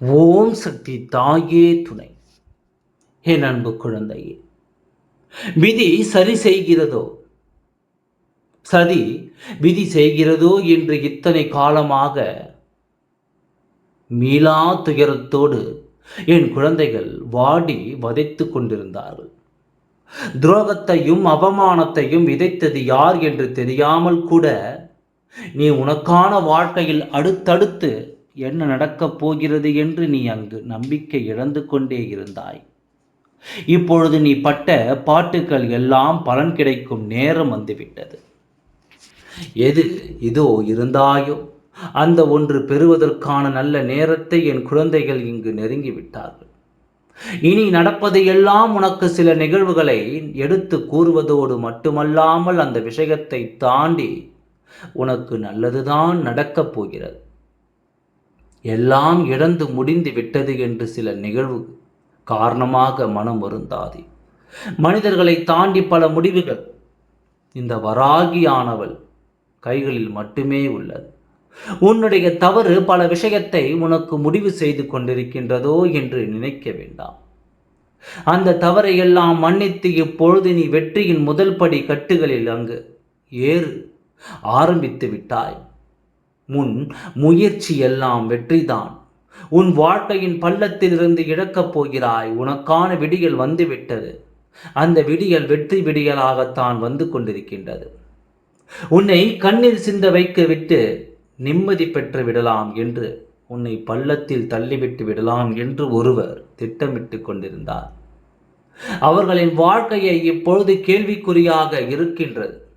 ஓம் சக்தி தாயே துணை. என் அன்பு குழந்தையே விதி சரி செய்கிறதோ? சதி விதி செய்கிறதோ என்று இத்தனை காலமாக மீளா துயரத்தோடு என் குழந்தைகள் வாடி வதைத்து கொண்டிருந்தார்கள். துரோகத்தையும் அவமானத்தையும் விதைத்தது யார் என்று தெரியாமல் கூட நீ உனக்கான வாழ்க்கையில் அடுத்தடுத்து என்ன நடக்கப் போகிறது என்று நீ அங்கு நம்பிக்கை இழந்து கொண்டே இருந்தாய். இப்பொழுது நீ பட்ட பாட்டுக்கள் எல்லாம் பலன் கிடைக்கும் நேரம் வந்துவிட்டது. எது இதோ இருந்தாயோ? அந்த ஒன்று பெறுவதற்கான நல்ல நேரத்தை என் குழந்தைகள் இங்கு நெருங்கி விட்டார்கள் இனி நடப்பது எல்லாம் உனக்கு சில நிகழ்வுகளை எடுத்து கூறுவதோடு மட்டுமல்லாமல் அந்த விஷயத்தை தாண்டி உனக்கு நல்லதுதான் நடக்கப் போகிறது. எல்லாம் இழந்து முடிந்து விட்டது என்று சில நிகழ்வு காரணமாக மனம் வருந்தாதே. மனிதர்களை தாண்டி பல முடிவுகள். இந்த வராகியானவள் கைகளில் மட்டுமே உள்ளது. உன்னுடைய தவறு பல விஷயத்தை உனக்கு முடிவு செய்து கொண்டிருக்கின்றதோ என்று நினைக்க வேண்டாம். அந்த தவறை எல்லாம் மன்னித்து இப்பொழுது நீ வெற்றியின் முதல் படி கட்டுகளில் அங்கு ஏறு. ஆரம்பித்து விட்டாய். முன் முயற்சி எல்லாம் வெற்றிதான். உன் வாழ்க்கையின் பள்ளத்திலிருந்து இழக்கப் போகிறாய். உனக்கான விடியல் வந்துவிட்டது. அந்த விடியல் வெற்றி விடியலாகத்தான் வந்து கொண்டிருக்கின்றது. உன்னை கண்ணில் சிந்த வைக்க விட்டு நிம்மதி பெற்று விடலாம் என்று உன்னை பள்ளத்தில் தள்ளிவிட்டு விடலாம் என்று ஒருவர் திட்டமிட்டு கொண்டிருந்தார். அவர்களின் வாழ்க்கையை இப்பொழுது கேள்விக்குறியாக இருக்கின்றது.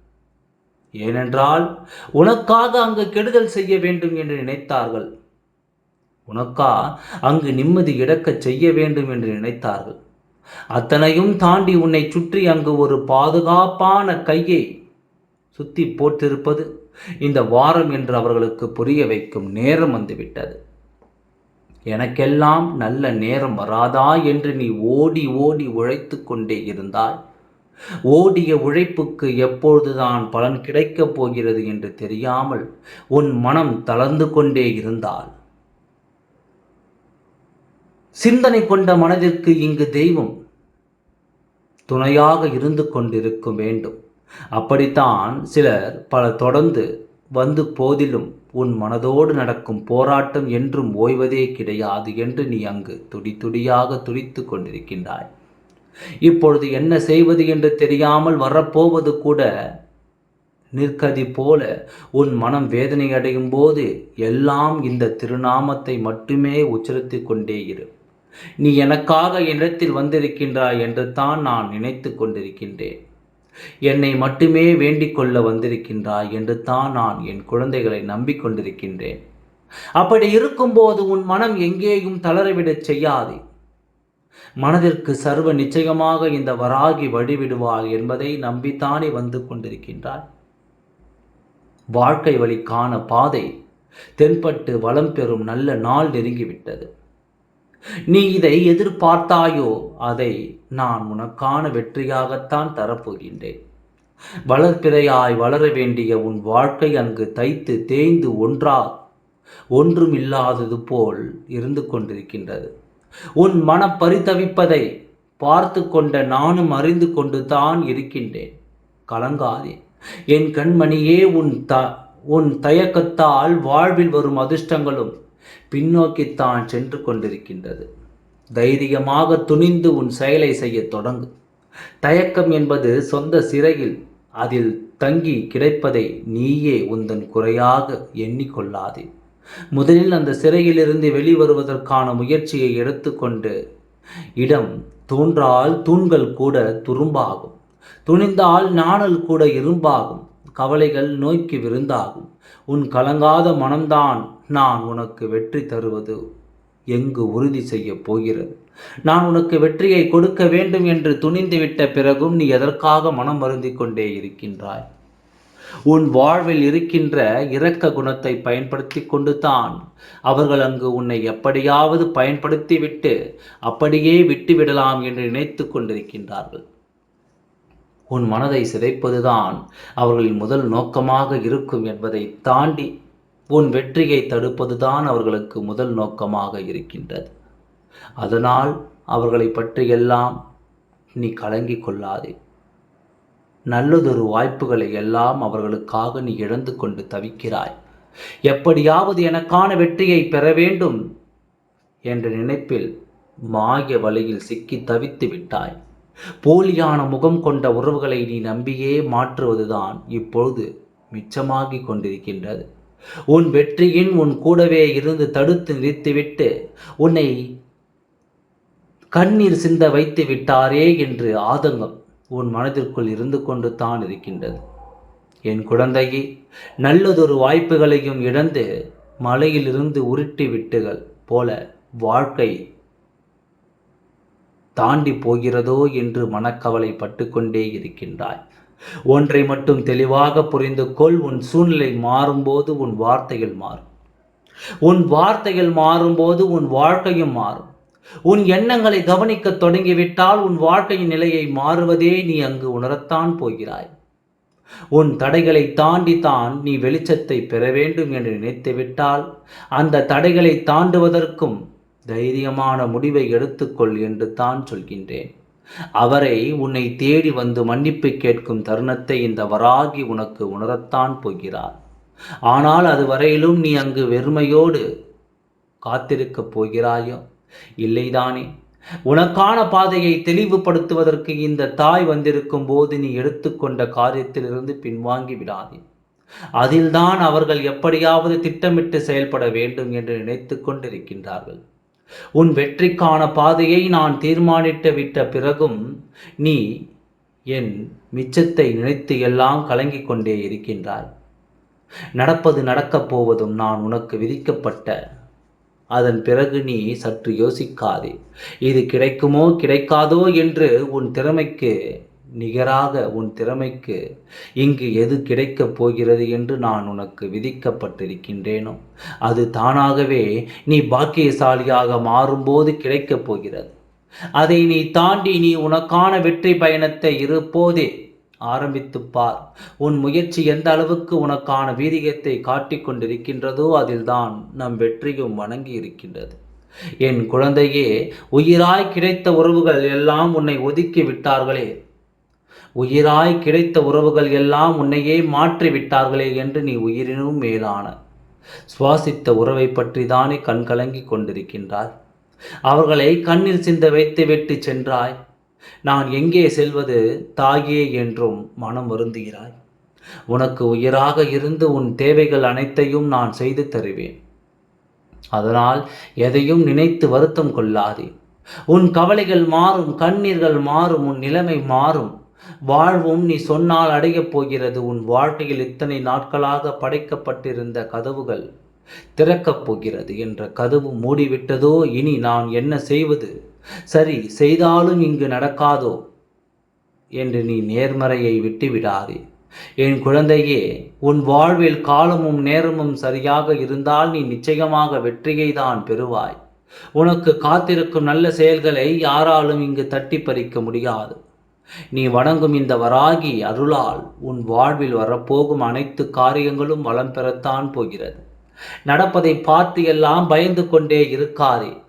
ஏனென்றால் உனக்காக அங்கு கெடுதல் செய்ய வேண்டும் என்று நினைத்தார்கள். உனக்கா அங்கு நிம்மதி இழக்கச் செய்ய வேண்டும் என்று நினைத்தார்கள். அத்தனையும் தாண்டி உன்னை சுற்றி அங்கு ஒரு பாதுகாப்பான கையை சுத்தி போட்டிருப்பது இந்த வாரம் என்று அவர்களுக்கு புரிய வைக்கும் நேரம் வந்துவிட்டது. எனக்கெல்லாம் நல்ல நேரம் வராதா என்று நீ ஓடி ஓடி உழைத்து கொண்டே இருந்தாய். ஓடிய உழைப்புக்கு எப்பொழுதுதான் பலன் கிடைக்கப் போகிறது என்று தெரியாமல் உன் மனம் தளர்ந்து கொண்டே இருந்தால். சிந்தனை கொண்ட மனதிற்கு இங்கு தெய்வம் துணையாக இருந்து கொண்டிருக்க வேண்டும். அப்படித்தான் சிலர் பல தொடர்ந்து வந்து போதிலும் உன் மனதோடு நடக்கும் போராட்டம் என்றும் ஓய்வதே கிடையாது என்று நீ அங்கு துடி துடியாக துடித்து கொண்டிருக்கின்றாய். இப்பொழுது என்ன செய்வது என்று தெரியாமல் வரப்போவது கூட நிற்கதி போல உன் மனம் வேதனை அடையும் போது எல்லாம் இந்த திருநாமத்தை மட்டுமே உச்சரித்து கொண்டே இரு. நீ எனக்காக என்னிடத்தில் வந்திருக்கின்றாய் என்று தான் நான் நினைத்து கொண்டிருக்கின்றேன். என்னை மட்டுமே வேண்டிக் கொள்ள வந்திருக்கின்றாய் என்று தான் நான் என் குழந்தைகளை நம்பிக்கொண்டிருக்கின்றேன் அப்படி இருக்கும்போது உன் மனம் எங்கேயும் தளரவிடச் செய்யாதே. மனதிற்கு சர்வ நிச்சயமாக இந்த வராகி வழிவிடுவாள் என்பதை நம்பித்தானே வந்து கொண்டிருக்கின்றாள் வாழ்க்கை வழிக்கான பாதை தென்பட்டு வளம் பெறும் நல்ல நாள் நெருங்கிவிட்டது. நீ இதை எதிர்பார்த்தாயோ அதை நான் உனக்கான வெற்றியாகத்தான் தரப்போகின்றேன். வளர்ப்பிறையாய் வளர வேண்டிய உன் வாழ்க்கை அங்கு தைத்து தேய்ந்து ஒன்றா ஒன்றுமில்லாதது போல் இருந்து கொண்டிருக்கின்றது. உன் மன பரிதவிப்பதை பார்த்து கொண்ட நானும் அறிந்து கொண்டு தான் இருக்கின்றேன். கலங்காதே. என் கண்மணியே உன் த உன் தயக்கத்தால் வாழ்வில் வரும் அதிர்ஷ்டங்களும் பின்னோக்கித்தான் சென்று கொண்டிருக்கின்றது. தைரியமாக துணிந்து உன் செயலை செய்ய தொடங்கு. தயக்கம் என்பது சொந்த சிறையில் அதில் தங்கி கிடைப்பதை நீயே உந்தன் குறையாக எண்ணிக்கொள்ளாதே. முதலில் அந்த சிறையிலிருந்து வெளிவருவதற்கான முயற்சியை எடுத்துக்கொண்டு இடம் தோன்றால் தூண்கள் கூட துரும்பாகும். துணிந்தால் நாணல் கூட இரும்பாகும். கவலைகள் நோய்க்கு விருந்தாகும். உன் கலங்காத மனம்தான் நான் உனக்கு வெற்றி தருவது. எங்கு உறுதி செய்ய போகிறது? நான் உனக்கு வெற்றியை கொடுக்க வேண்டும் என்று துணிந்துவிட்ட பிறகும் நீ எதற்காக மனம் வருந்திக் கொண்டே இருக்கின்றாய்? உன் வாழ்வில் இருக்கின்ற இரக்க குணத்தை பயன்படுத்தி கொண்டு தான் அவர்கள் அங்கு உன்னை எப்படியாவது பயன்படுத்திவிட்டு அப்படியே விட்டுவிடலாம் என்று நினைத்து கொண்டிருக்கின்றார்கள். உன் மனதை சிதைப்பதுதான் அவர்களின் முதல் நோக்கமாக இருக்கும் என்பதை தாண்டி உன் வெற்றியை தடுப்பதுதான் அவர்களுக்கு முதல் நோக்கமாக இருக்கின்றது. அதனால் அவர்களை பற்றியெல்லாம் நீ கலங்கிக் கொள்ளாதே. நல்லதொரு வாய்ப்புகளை எல்லாம் அவர்களுக்காக நீ இழந்து கொண்டு தவிக்கிறாய். எப்படியாவது எனக்கான வெற்றியை பெற வேண்டும் என்ற நினைப்பில் மாய வழியில் சிக்கி தவித்து விட்டாய். போலியான முகம் கொண்ட உறவுகளை நீ நம்பியே மாற்றுவதுதான் இப்பொழுது மிச்சமாகிக் கொண்டிருக்கின்றது. உன் வெற்றியின் உன் கூடவே இருந்து தடுத்து நிறுத்திவிட்டு உன்னை கண்ணீர் சிந்த வைத்து விட்டாரே என்று ஆதங்கம். உன் மனதிற்குள் இருந்து கொண்டு தான் இருக்கின்றது. என் குழந்தையை நல்லதொரு வாய்ப்புகளையும் இழந்து மலையிலிருந்து உருட்டி விட்டுகள் போல வாழ்க்கை தாண்டி போகிறதோ என்று மனக்கவலை பட்டுக்கொண்டே இருக்கின்றாய். ஒன்றை மட்டும் தெளிவாக புரிந்து கொள் உன் சூழ்நிலை மாறும்போது உன் வார்த்தைகள் மாறும். உன் வார்த்தைகள் மாறும்போது உன் வாழ்க்கையும் மாறும். உன் எண்ணங்களை கவனிக்க தொடங்கிவிட்டால் உன் வாழ்க்கையின் நிலையை மாறுவதே நீ அங்கு உணரத்தான் போகிறாய். உன் தடைகளை தாண்டி தான் நீ வெளிச்சத்தை பெற வேண்டும் என்று நினைத்துவிட்டால் அந்த தடைகளை தாண்டுவதற்கும் தைரியமான முடிவை எடுத்துக்கொள் என்று தான் சொல்கின்றேன். அவரை உன்னை தேடி வந்து மன்னிப்பு கேட்கும் தருணத்தை இந்த வராகி உனக்கு உணரத்தான் போகிறார். ஆனால் அதுவரையிலும் நீ அங்கு வெறுமையோடு காத்திருக்கப் போகிறாயோ? இல்லைதானே? உனக்கான பாதையை தெளிவுபடுத்துவதற்கு இந்த தாய் வந்திருக்கும் போது நீ எடுத்துக்கொண்ட காரியத்திலிருந்து பின்வாங்கி விடாதே. அதில்தான் அவர்கள் எப்படியாவது திட்டமிட்டு செயல்பட வேண்டும் என்று நினைத்து கொண்டிருக்கின்றார்கள். உன் வெற்றிக்கான பாதையை நான் தீர்மானித்து விட்ட பிறகும் நீ என் மிச்சத்தை நினைத்து எல்லாம் கலங்கிக் கொண்டே இருக்கின்றாய். நடப்பது நடக்கப் போவதும் நான் உனக்கு விதிக்கப்பட்ட அதன் பிறகு நீ சற்று யோசிக்காதே. இது கிடைக்குமோ கிடைக்காதோ என்று உன் திறமைக்கு நிகராக உன் திறமைக்கு இங்கு எது கிடைக்கப் போகிறது என்று நான் உனக்கு விதிக்கப்பட்டிருக்கின்றேனோ அது தானாகவே நீ பாக்கியசாலியாக மாறும்போது கிடைக்கப் போகிறது. அதை நீ தாண்டி நீ உனக்கான வெற்றி பயணத்தை இருப்போதே. ஆரம்பித்து பார் உன் முயற்சி எந்த அளவுக்கு உனக்கான வீரியத்தை காட்டிக் கொண்டிருக்கின்றதோ அதில்தான் நம் வெற்றியும் வணங்கி இருக்கின்றது. என் குழந்தையே உயிராய் கிடைத்த உறவுகள் எல்லாம் உன்னை ஒதுக்கி விட்டார்களே. உயிராய் கிடைத்த உறவுகள் எல்லாம் உன்னையே மாற்றி விட்டார்களே என்று நீ உயிரினும் மேலான சுவாசித்த உறவை பற்றி தானே கண்கலங்கி கொண்டிருக்கின்றாய். அவர்களை கண்ணில் சிந்த வைத்து விட்டு சென்றாய். நான் எங்கே செல்வது தாயே என்றும் மனம் வருந்துகிறாய். உனக்கு உயிராக இருந்து உன் தேவைகள் அனைத்தையும் நான் செய்து தருவேன். அதனால் எதையும் நினைத்து வருத்தம் கொள்ளாதே. உன் கவலைகள் மாறும் கண்ணீர்கள் மாறும் உன் நிலைமை மாறும். வாழ்வும் நீ சொன்னால் அடையப் போகிறது. உன் வாழ்க்கையில் இத்தனை நாட்களாக படைக்கப்பட்டிருந்த கதவுகள் திறக்கப் போகிறது என்ற கதவு மூடிவிட்டதோ இனி நான் என்ன செய்வது? சரி செய்தாலும் இங்கு நடக்காதோ? என்று நீ நேர்மறையை விட்டுவிடாதே. என் குழந்தையே உன் வாழ்வில் காலமும் நேரமும் சரியாக இருந்தால் நீ நிச்சயமாக வெற்றியை தான் பெறுவாய். உனக்கு காத்திருக்கும் நல்ல செயல்களை யாராலும் இங்கு தட்டி பறிக்க முடியாது. நீ வணங்கும் இந்த வராகி அருளால் உன் வாழ்வில் வரப்போகும் அனைத்து காரியங்களும் வளம் பெறத்தான் போகிறது. நடப்பதை பார்த்து எல்லாம் பயந்து கொண்டே இருக்காதே.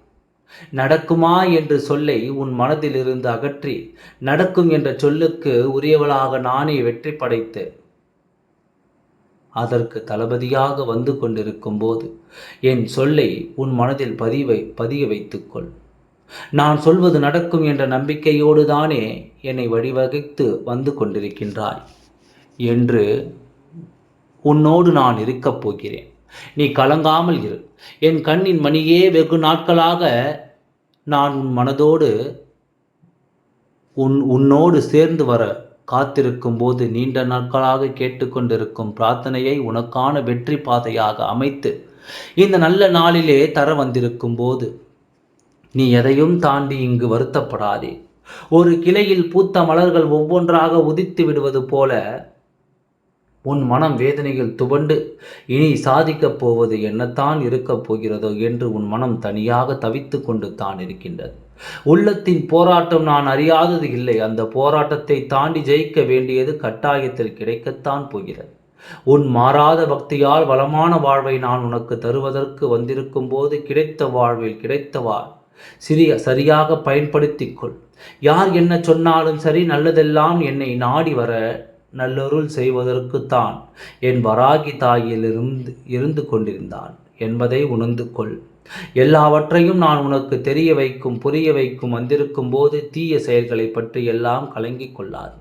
நடக்குமா என்று சொல்லை உன் மனதிலிருந்து அகற்றி நடக்கும் என்ற சொல்லுக்கு உரியவளாக நானே வெற்றி படைத்து அதற்கு தளபதியாக வந்து கொண்டிருக்கும் போது என் சொல்லை உன் மனதில் பதிவை பதிய வைத்துக்கொள். நான் சொல்வது நடக்கும் என்ற நம்பிக்கையோடு தானே என்னை வழிவகைத்து வந்து கொண்டிருக்கின்றாய் என்று உன்னோடு நான் இருக்கப் போகிறேன். நீ கலங்காமல் இரு. என் கண்ணின் மணியே வெகு நாட்களாக நான் உன் மனதோடு உன் உன்னோடு சேர்ந்து வர காத்திருக்கும் போது நீண்ட நாட்களாக கேட்டுக்கொண்டிருக்கும் பிரார்த்தனையை உனக்கான வெற்றி பாதையாக அமைத்து இந்த நல்ல நாளிலே தர வந்திருக்கும் போது நீ எதையும் தாண்டி இங்கு வருத்தப்படாதே. ஒரு கிளையில் பூத்த மலர்கள் ஒவ்வொன்றாக உதித்து விடுவது போல உன் மனம் வேதனையில் துவண்டு இனி சாதிக்கப் போவது என்னத்தான் இருக்கப் போகிறதோ என்று உன் மனம் தனியாக தவித்து கொண்டு தான் இருக்கின்றது. உள்ளத்தின் போராட்டம் நான் அறியாதது இல்லை. அந்த போராட்டத்தை தாண்டி ஜெயிக்க வேண்டியது கட்டாயத்தில் கிடைக்கத்தான் போகிறது. உன் மாறாத பக்தியால் வளமான வாழ்வை நான் உனக்கு தருவதற்கு வந்திருக்கும் போது கிடைத்த வாழ்வில் கிடைத்த வாழ். சிறிய சரியாக பயன்படுத்திக்கொள் யார் என்ன சொன்னாலும் சரி நல்லதெல்லாம் என்னை நாடி வர நல்லொருள் செய்வதற்குத்தான் என் வராகி தாயிலிருந்து இருந்து கொண்டிருந்தான். என்பதை உணர்ந்து கொள். எல்லாவற்றையும் நான் உனக்கு தெரிய வைக்கும் புரிய வைக்கும் வந்திருக்கும் போது தீய செயல்களை பற்றி எல்லாம் கலங்கிக் கொள்ளாது.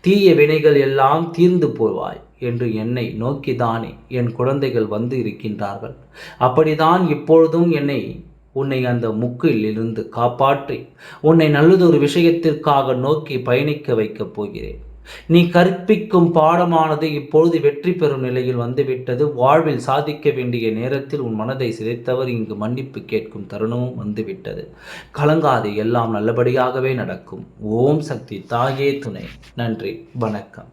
தீய வினைகள் எல்லாம் தீர்ந்து போவாய் என்று என்னை நோக்கிதானே என் குழந்தைகள் வந்து இருக்கின்றார்கள். அப்படிதான் இப்பொழுதும் என்னை உன்னை அந்த முக்கில் இருந்து காப்பாற்றி உன்னை நல்லதொரு விஷயத்திற்காக நோக்கி பயணிக்க வைக்கப் போகிறேன். நீ கற்பிக்கும் பாடமானது இப்பொழுது வெற்றி பெறும் நிலையில் வந்துவிட்டது. வாழ்வில் சாதிக்க வேண்டிய நேரத்தில் உன் மனதை சிதைத்தவர் இங்கு மன்னிப்பு கேட்கும் தருணமும் வந்துவிட்டது. கலங்காது எல்லாம் நல்லபடியாகவே நடக்கும். ஓம் சக்தி தாயே துணை. நன்றி வணக்கம்.